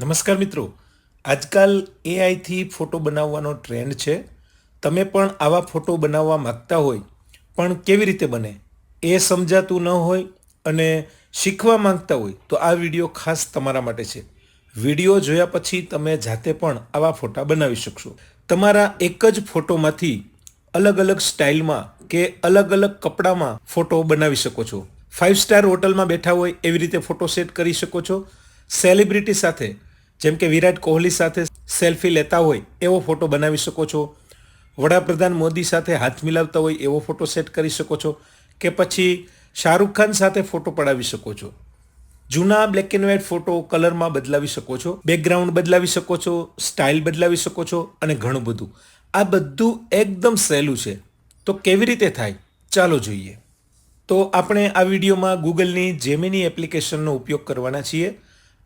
નમસ્કાર મિત્રો. આજકાલ એઆઈથી ફોટો બનાવવાનો ટ્રેન્ડ છે. તમે પણ આવા ફોટો બનાવવા માંગતા હોય, પણ કેવી રીતે બને? એ સમજાતું ન હોય અને શીખવા માંગતા હોય, તો આ વીડિયો ખાસ તમારા માટે છે. વીડિયો જોયા પછી તમે જાતે પણ આવા ફોટા બનાવી શકશો. તમારા એક જ ફોટોમાંથી અલગ અલગ સ્ટાઇલમાં કે અલગ અલગ કપડામાં ફોટો બનાવી શકો છો. ફાઇવ સ્ટાર હોટલમાં બેઠા હોય એવી રીતે ફોટો સેટ કરી શકો છો. સેલિબ્રિટી સાથે જેમ કે વિરાટ કોહલી સાથે સેલ્ફી લેતા હોય એવો ફોટો બનાવી શકો છો. વડાપ્રધાન મોદી સાથે હાથ મિલાવતા હોય એવો ફોટો સેટ કરી શકો છો કે પછી શાહરૂખ ખાન સાથે ફોટો પડાવી શકો છો. જૂના બ્લેક એન્ડ વ્હાઇટ ફોટો કલરમાં બદલાવી શકો છો બેકગ્રાઉન્ડ બદલાવી શકો છો સ્ટાઇલ બદલાવી શકો છો અને ઘણું બધું. આ બધું એકદમ સહેલું છે. તો કેવી રીતે થાય? ચાલો જોઈએ. તો આપણે આ વિડીયોમાં ગૂગલની જેમિની એપ્લિકેશનનો ઉપયોગ કરવાના છીએ.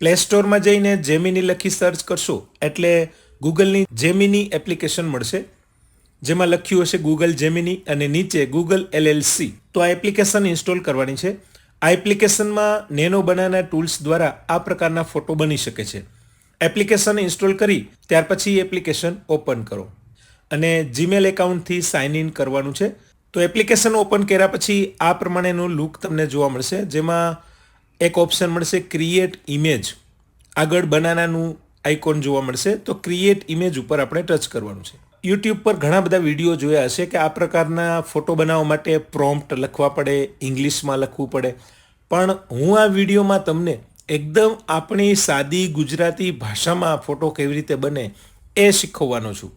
પ્લે સ્ટોરમાં જઈને જેમિની લખી સર્ચ કરશો, એટલે ગૂગલની જેમિની એપ્લિકેશન મળશે. જેમાં લખ્યું હશે ગૂગલ જેમિની અને નીચે ગૂગલ એલએલસી તો આ એપ્લિકેશન ઇન્સ્ટોલ કરવાની છે. આ એપ્લિકેશનમાં નેનો બનાના ટૂલ્સ દ્વારા આ પ્રકારના ફોટો બની શકે છે. એપ્લિકેશન ઇન્સ્ટોલ કરી, ત્યાર પછી એપ્લિકેશન ઓપન કરો. અને જીમેલ એકાઉન્ટથી સાઇન ઇન કરવાનું છે. તો એપ્લિકેશન ઓપન કર્યા પછી આ પ્રમાણેનું લુક તમને જોવા મળશે. જેમાં એક ઓપ્શન મળશે ક્રિએટ ઇમેજ આગળ બનાનાનું આઇકોન જોવા મળશે. તો ક્રિએટ ઇમેજ ઉપર આપણે ટચ કરવાનું છે. યુટ્યુબ પર ઘણા બધા વીડિયો જોયા હશે કે આ પ્રકારના ફોટો બનાવવા માટે પ્રોમ્પ્ટ લખવા પડે ઇંગ્લિશમાં લખવું પડે. પણ હું આ વિડીયોમાં તમને એકદમ આપણી સાદી ગુજરાતી ભાષામાં ફોટો કેવી રીતે બને એ શીખવવાનો છું.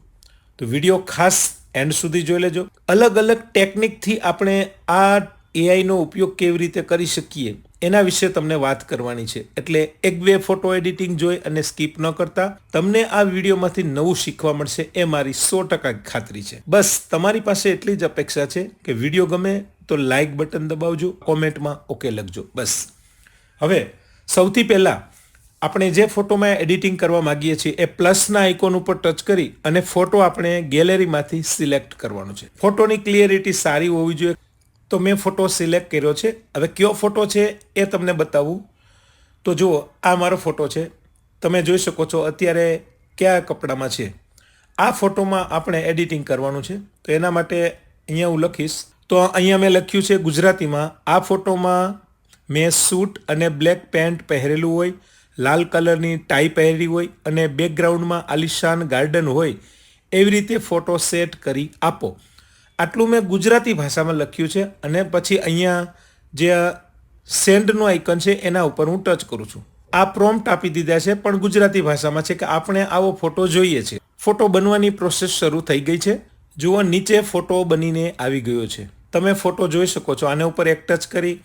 તો વીડિયો ખાસ એન્ડ સુધી જોઈ લેજો. અલગ અલગ ટેકનિકથી આપણે આ એઆઈનો ઉપયોગ કેવી રીતે કરી શકીએ એના વિશે તમને વાત કરવાની છે. એટલે એક બે ફોટો એડિટિંગ જોઈ અને સ્કીપ ન કરતા તમને આ વિડીયોમાંથી નવું શીખવા મળશે એ મારી સો ટકા ખાતરી છે. બસ તમારી પાસે એટલી જ અપેક્ષા છે કે વીડિયો ગમે તો લાઇક બટન દબાવજો, કોમેન્ટમાં ઓકે લખજો. બસ. હવે સૌથી પહેલાં આપણે જે ફોટોમાં એડિટિંગ કરવા માંગીએ છીએ એ પ્લસના આઇકોન ઉપર ટચ કરી અને ફોટો આપણે ગેલેરીમાંથી સિલેક્ટ કરવાનો છે. ફોટોની ક્લિયરિટી સારી હોવી જોઈએ. તો મેં ફોટો સિલેક્ટ કર્યો છે. હવે કયો ફોટો છે એ તમને બતાવું. તો જુઓ, આ મારો ફોટો છે. તમે જોઈ શકો છો અત્યારે કયા કપડામાં છે. આ ફોટોમાં આપણે એડિટિંગ કરવાનું છે. તો એના માટે અહીંયા હું લખીશ. તો અહીંયા મેં લખ્યું છે ગુજરાતીમાં, આ ફોટોમાં મેં સૂટ અને બ્લેક પેન્ટ પહેરેલું હોય, લાલ કલરની ટાઈ પહેરી હોય અને બેકગ્રાઉન્ડમાં આલિશાન ગાર્ડન હોય, એવી રીતે ફોટો સેટ કરી આપો. આટલું મેં ગુજરાતી ભાષામાં લખ્યું છે અને પછી અહીંયા જે સેન્ડનું આઇકન છે એના ઉપર હું ટચ કરું છું. આ પ્રોમ્પ્ટ આપી દીધા છે, પણ ગુજરાતી ભાષામાં છે કે આપણે આવો ફોટો જોઈએ છે. ફોટો બનવાની પ્રોસેસ શરૂ થઈ ગઈ છે. જુઓ, નીચે ફોટો બનીને આવી ગયો છે. તમે ફોટો જોઈ શકો છો. આના ઉપર એક ટચ કરી,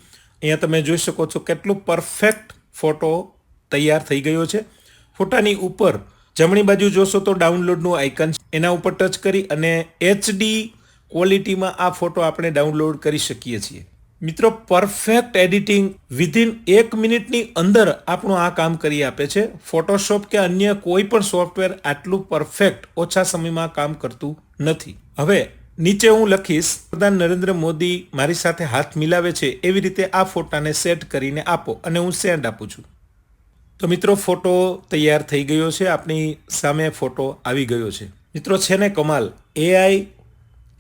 અહીંયા તમે જોઈ શકો છો કેટલું પરફેક્ટ ફોટો તૈયાર થઈ ગયો છે. ફોટાની ઉપર જમણી બાજુ જોશો તો ડાઉનલોડનું આઇકન એના ઉપર ટચ કરી અને એચડી ક્વોલિટીમાં આ ફોટો આપણે ડાઉનલોડ કરી શકીએ છીએ. મિત્રો પરફેક્ટ એડિટિંગ વિધિન એક મિનિટની અંદર આપણું આ કામ કરી આપે છે. ફોટોશોપ કે અન્ય કોઈ પણ સોફ્ટવેર આટલું પરફેક્ટ ઓછા સમયમાં કામ કરતું નથી. હવે, નીચે હું લખીશ, પ્રધાન નરેન્દ્ર મોદી મારી સાથે હાથ મિલાવે છે, એવી રીતે આ ફોટાને સેટ કરીને આપો અને હું સેન્ડ આપું છું. તો મિત્રો ફોટો તૈયાર થઈ ગયો છે. આપણી સામે ફોટો આવી ગયો છે. મિત્રો, છે ને કમાલ એઆઈ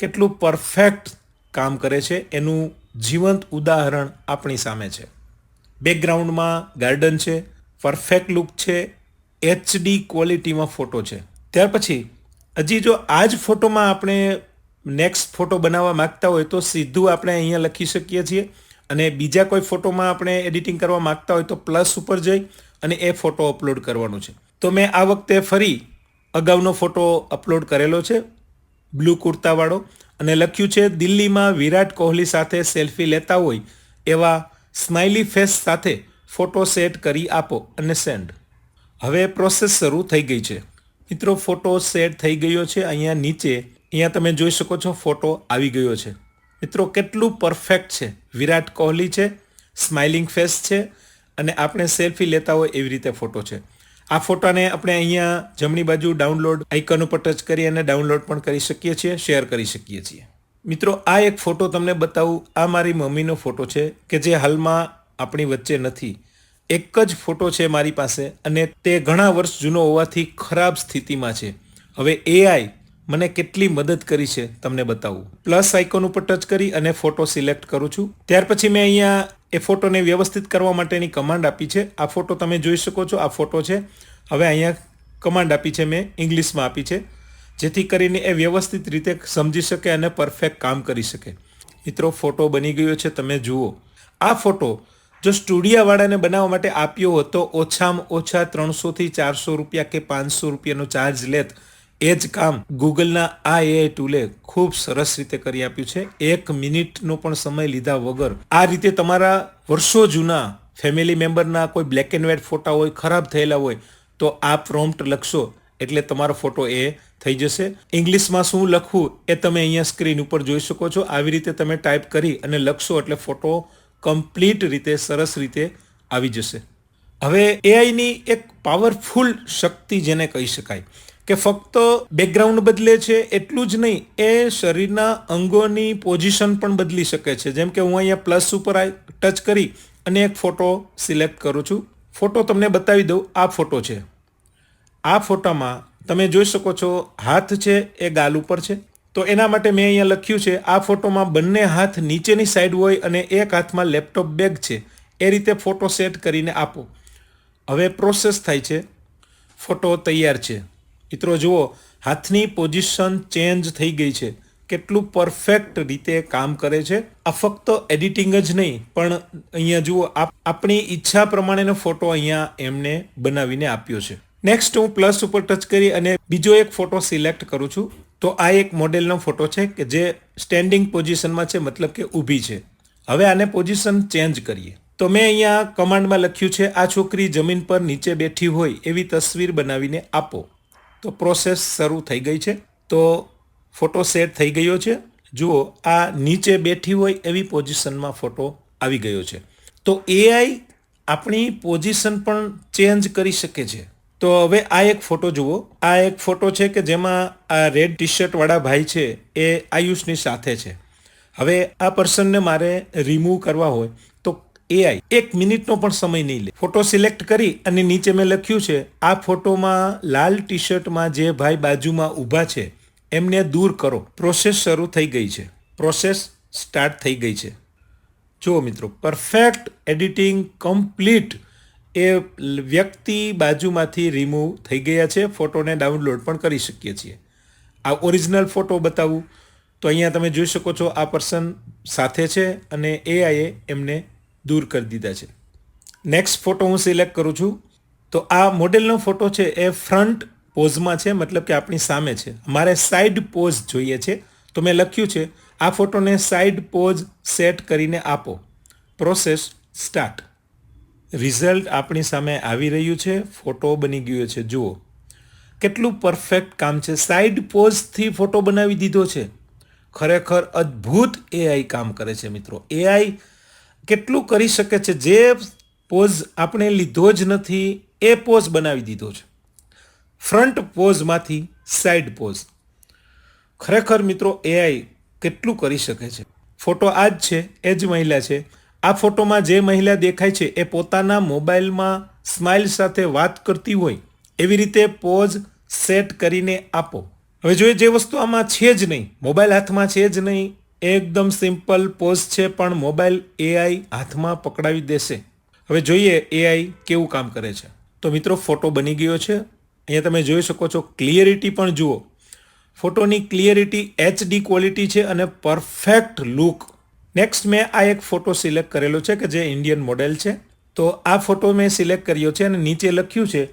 કેટલું પરફેક્ટ કામ કરે છે, એનું જીવંત ઉદાહરણ આપણી સામે છે. બેકગ્રાઉન્ડમાં ગાર્ડન છે પરફેક્ટ લુક છે એચડી ક્વોલિટીમાં ફોટો છે. ત્યાર પછી, હજી જો આ જ ફોટોમાં આપણે નેક્સ્ટ ફોટો બનાવવા માંગતા હોય તો સીધું આપણે અહીંયા લખી શકીએ છીએ અને બીજા કોઈ ફોટોમાં આપણે એડિટિંગ કરવા માંગતા હોય તો પ્લસ ઉપર જઈ અને એ ફોટો અપલોડ કરવાનો છે. તો મેં આ વખતે ફરી અગાઉનો ફોટો અપલોડ કરેલો છે. બ્લુ કુર્તાવાળો અને લખ્યું છે, દિલ્હીમાં વિરાટ કોહલી સાથે સેલ્ફી લેતા હોય એવા સ્માઇલી ફેસ સાથે ફોટો સેટ કરી આપો અને સેન્ડ. હવે પ્રોસેસ શરૂ થઈ ગઈ છે. મિત્રો, ફોટો સેટ થઈ ગયો છે. અહીંયા નીચે, અહીંયા તમે જોઈ શકો છો, ફોટો આવી ગયો છે. મિત્રો, કેટલું પરફેક્ટ છે. વિરાટ કોહલી છે, સ્માઇલિંગ ફેસ છે અને આપણે સેલ્ફી લેતા હોય એવી રીતે ફોટો છે. આ ફોટાને આપણે અહીંયા જમણી બાજુ ડાઉનલોડ આઇકન ઉપર ટચ કરી અને ડાઉનલોડ પણ કરી શકીએ છીએ શેર કરી શકીએ છીએ. મિત્રો, આ એક ફોટો તમને બતાવું. આ મારી મમ્મીનો ફોટો છે કે જે હાલમાં આપણી વચ્ચે નથી. એક જ ફોટો છે મારી પાસે અને તે ઘણા વર્ષ જૂનો હોવાથી ખરાબ સ્થિતિમાં છે. હવે એઆઈ મને કેટલી મદદ કરી છે તમને બતાવું. પ્લસ આઇકોન ઉપર ટચ કરી અને ફોટો સિલેક્ટ કરું છું. ત્યાર પછી મેં અહીંયા એ ફોટોને વ્યવસ્થિત કરવા માટેની કમાન્ડ આપી છે. આ ફોટો તમે જોઈ શકો છો. આ ફોટો છે. હવે અહીંયા કમાન્ડ આપી છે મેં ઇંગ્લિશમાં આપી છે. જેથી કરીને એ વ્યવસ્થિત રીતે સમજી શકે અને પરફેક્ટ કામ કરી શકે. મિત્રો, ફોટો બની ગયો છે. તમે જુઓ. આ ફોટો જો સ્ટુડિયાવાળાને બનાવવા માટે આપ્યો હોત તો ઓછામાં ઓછા ત્રણસોથી ચારસો રૂપિયા કે પાંચસો રૂપિયાનો ચાર્જ લેત. એ જ કામ ગૂગલના આ એઆઈ ટૂલે ખૂબ સરસ રીતે કરી આપ્યું છે. એક મિનિટનો પણ સમય લીધા વગર આ રીતે તમારા વર્ષો જૂના ફેમિલી મેમ્બરના કોઈ બ્લેક એન્ડ વ્હાઇટ ફોટા હોય, ખરાબ થયેલા હોય, તો આ પ્રોમ્પ્ટ લખશો. એટલે તમારો ફોટો એ થઈ જશે. ઇંગ્લિશમાં શું લખવું એ તમે અહીંયા સ્ક્રીન ઉપર જોઈ શકો છો. આવી રીતે તમે ટાઈપ કરી અને લખશો એટલે ફોટો કમ્પ્લીટ રીતે, સરસ રીતે આવી જશે. હવે એઆઈની એક પાવરફુલ શક્તિ જેને કહી શકાય. કે ફક્ત બેકગ્રાઉન્ડ બદલે છે એટલું જ નહીં, એ શરીરના અંગોની પોઝિશન પણ બદલી શકે છે. જેમ કે હું અહીંયા પ્લસ ઉપર ટચ કરી અને એક ફોટો સિલેક્ટ કરું છું. ફોટો તમને બતાવી દઉં, આ ફોટો છે. આ ફોટામાં તમે જોઈ શકો છો, હાથ છે એ ગાલ ઉપર છે. તો એના માટે મેં અહીંયા લખ્યું છે, આ ફોટોમાં બંને હાથ નીચેની સાઈડ હોય અને એક હાથમાં લેપટોપ બેગ છે. એ રીતે ફોટો સેટ કરીને આપો. હવે પ્રોસેસ થાય છે. ફોટો તૈયાર છે. મિત્રો, જુઓ, હાથની પોઝિશન ચેન્જ થઈ ગઈ છે. કેટલું પરફેક્ટ રીતે કામ કરે છે. આ ફક્ત એડિટિંગ જ નહીં, પણ અહીંયા જુઓ આપણી ઈચ્છા પ્રમાણેનો ફોટો અહીંયા એમને બનાવીને આપ્યો છે. નેક્સ્ટ હું પ્લસ ઉપર ટચ કરી અને બીજો એક ફોટો સિલેક્ટ કરું છું. તો આ એક મોડેલનો ફોટો છે કે જે સ્ટેન્ડિંગ પોઝિશનમાં છે, મતલબ કે ઊભી છે. હવે આને પોઝિશન ચેન્જ કરીએ. તો મેં અહીંયા કમાન્ડમાં લખ્યું છે, આ છોકરી જમીન પર નીચે બેઠી હોય એવી તસવીર બનાવીને આપો. તો પ્રોસેસ શરૂ થઈ ગઈ છે. તો ફોટો સેટ થઈ ગયો છે. જુઓ, આ નીચે બેઠી હોય એવી પોઝિશનમાં ફોટો આવી ગયો છે. તો એઆઈ આપણી પોઝિશન પણ ચેન્જ કરી શકે છે. તો હવે આ એક ફોટો જુઓ. આ એક ફોટો છે કે જેમાં આ રેડ ટી શર્ટવાળા ભાઈ છે એ આયુષની સાથે છે. હવે આ પર્સનને મારે રિમૂવ કરવા હોય તો એઆઈ એક મિનિટનો પણ સમય નહીં લે. ફોટો સિલેક્ટ કરી અને નીચે મેં લખ્યું છે, આ ફોટોમાં લાલ ટી શર્ટમાં જે ભાઈ બાજુમાં ઊભા છે, એમને દૂર કરો. પ્રોસેસ શરૂ થઈ ગઈ છે. પ્રોસેસ સ્ટાર્ટ થઈ ગઈ છે. જુઓ મિત્રો પરફેક્ટ એડિટિંગ કમ્પ્લીટ એ વ્યક્તિ બાજુમાંથી રિમૂવ થઈ ગયા છે. ફોટોને ડાઉનલોડ પણ કરી શકીએ છીએ. આ ઓરિજિનલ ફોટો બતાવું. તો અહીંયા તમે જોઈ શકો છો, આ પર્સન સાથે છે અને એઆઈએ એમને દૂર કરી દીધા છે. નેક્સ્ટ ફોટો હું સિલેક્ટ કરું છું. તો આ મોડેલનો ફોટો છે એ ફ્રન્ટ પોઝમાં છે, મતલબ કે આપણી સામે છે. મારે સાઈડ પોઝ જોઈએ છે. તો મેં લખ્યું છે, આ ફોટોને સાઈડ પોઝ સેટ કરીને આપો. પ્રોસેસ સ્ટાર્ટ રિઝલ્ટ આપણી સામે આવી રહ્યું છે. ફોટો બની ગયો છે. જુઓ. કેટલું પરફેક્ટ કામ છે. સાઈડ પોઝથી ફોટો બનાવી દીધો છે. ખરેખર અદ્ભુત એઆઈ કામ કરે છે મિત્રો. એઆઈ કેટલું કરી શકે છે? જે પોઝ આપણે લીધો જ નથી, એ પોઝ બનાવી દીધો છે. ફ્રન્ટ પોઝમાંથી સાઈડ પોઝ. ખરેખર મિત્રો એઆઈ કેટલું કરી શકે છે? ફોટો આ જ છે, એ જ મહિલા છે. આ ફોટોમાં જે મહિલા દેખાય છે, એ પોતાના મોબાઈલમાં સ્માઇલ સાથે વાત કરતી હોય, એવી રીતે પોઝ સેટ કરીને આપો. હવે જોઈએ, જે વસ્તુ આમાં છે જ નહીં, મોબાઈલ હાથમાં છે જ નહીં એકદમ સિમ્પલ પોઝ છે, પણ મોબાઈલ એઆઈ હાથમાં પકડાવી દેશે. હવે જોઈએ એઆઈ કેવું કામ કરે છે. તો મિત્રો, ફોટો બની ગયો છે. અહીંયા તમે જોઈ શકો છો, ક્લિયરિટી પણ જુઓ. ફોટોની ક્લિયરિટી એચડી ક્વોલિટી છે અને પરફેક્ટ લુક. નેક્સ્ટ મેં આ એક ફોટો સિલેક્ટ કરેલો છે કે જે ઇન્ડિયન મોડેલ છે. તો આ ફોટો મેં સિલેક્ટ કર્યો છે અને નીચે લખ્યું છે,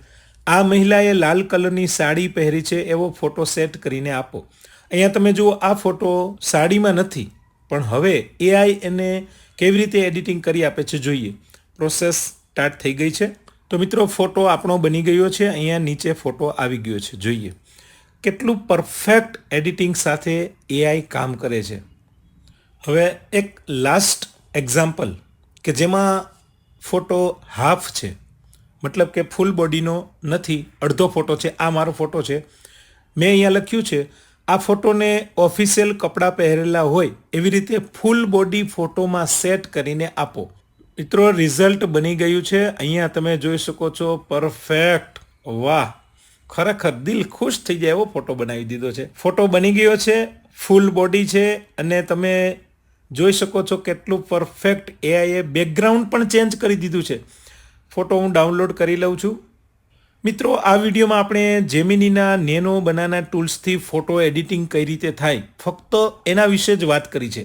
આ મહિલાએ લાલ કલરની સાડી પહેરી છે, એવો ફોટો સેટ કરીને આપો. અહીંયા તમે જુઓ, આ ફોટો સાડીમાં નથી, પણ હવે એઆઈ એને કેવી રીતે એડિટિંગ કરી આપે છે જોઈએ. પ્રોસેસ સ્ટાર્ટ થઈ ગઈ છે. તો મિત્રો, ફોટો આપણો બની ગયો છે, અહીંયા નીચે ફોટો આવી ગયો છે, જોઈએ. કેટલું પરફેક્ટ એડિટિંગ સાથે એઆઈ કામ કરે છે. હવે એક લાસ્ટ એક્ઝામ્પલ કે જેમાં ફોટો હાફ છે. મતલબ કે ફૂલ બોડીનો નથી, અડધો ફોટો છે, આ મારો ફોટો છે. મેં અહીંયા લખ્યું છે આ ફોટોને ઓફિશિયલ કપડાં પહેરેલા હોય એવી રીતે ફૂલ બોડી ફોટોમાં સેટ કરીને આપો. મિત્રો રિઝલ્ટ બની ગયું છે. અહીંયા તમે જોઈ શકો છો પરફેક્ટ વાહ! ખરેખર દિલ ખુશ થઈ જાય એવો ફોટો બનાવી દીધો છે. ફોટો બની ગયો છે ફૂલ બોડી છે અને તમે જોઈ શકો છો કેટલું પરફેક્ટ એઆઈએ બેકગ્રાઉન્ડ પણ ચેન્જ કરી દીધું છે. ફોટો હું ડાઉનલોડ કરી લઉં છું. મિત્રો, આ વિડીયોમાં આપણે જેમિનીના નેનો બનાના ટૂલ્સથી ફોટો એડિટિંગ કઈ રીતે થાય, ફક્ત એના વિશે જ વાત કરી છે.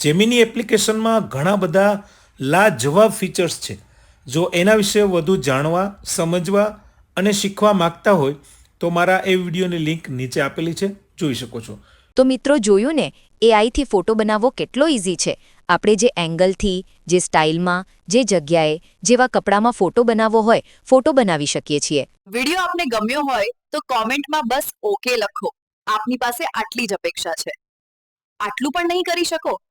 જેમિની એપ્લિકેશનમાં ઘણા બધા લાજવાબ ફીચર્સ છે. જો એના વિશે વધુ જાણવા, સમજવા અને શીખવા માગતા હોય, તો મારા એ વિડીયોની લિંક નીચે આપેલી છે. જોઈ શકો છો. તો મિત્રો, જોયું ને? એઆઈથી ફોટો બનાવવો કેટલો ઇઝી છે. આપણે જે એંગલથી, જે સ્ટાઇલમાં, જે જગ્યાએ, જેવા કપડામાં ફોટો બનાવવો હોય, ફોટો બનાવી શકીએ છીએ. વીડિયો આપને ગમ્યો હોય, તો કોમેન્ટમાં બસ ઓકે લખો. આપની પાસે આટલી જ અપેક્ષા છે. આટલું પણ નહીં કરી શકો?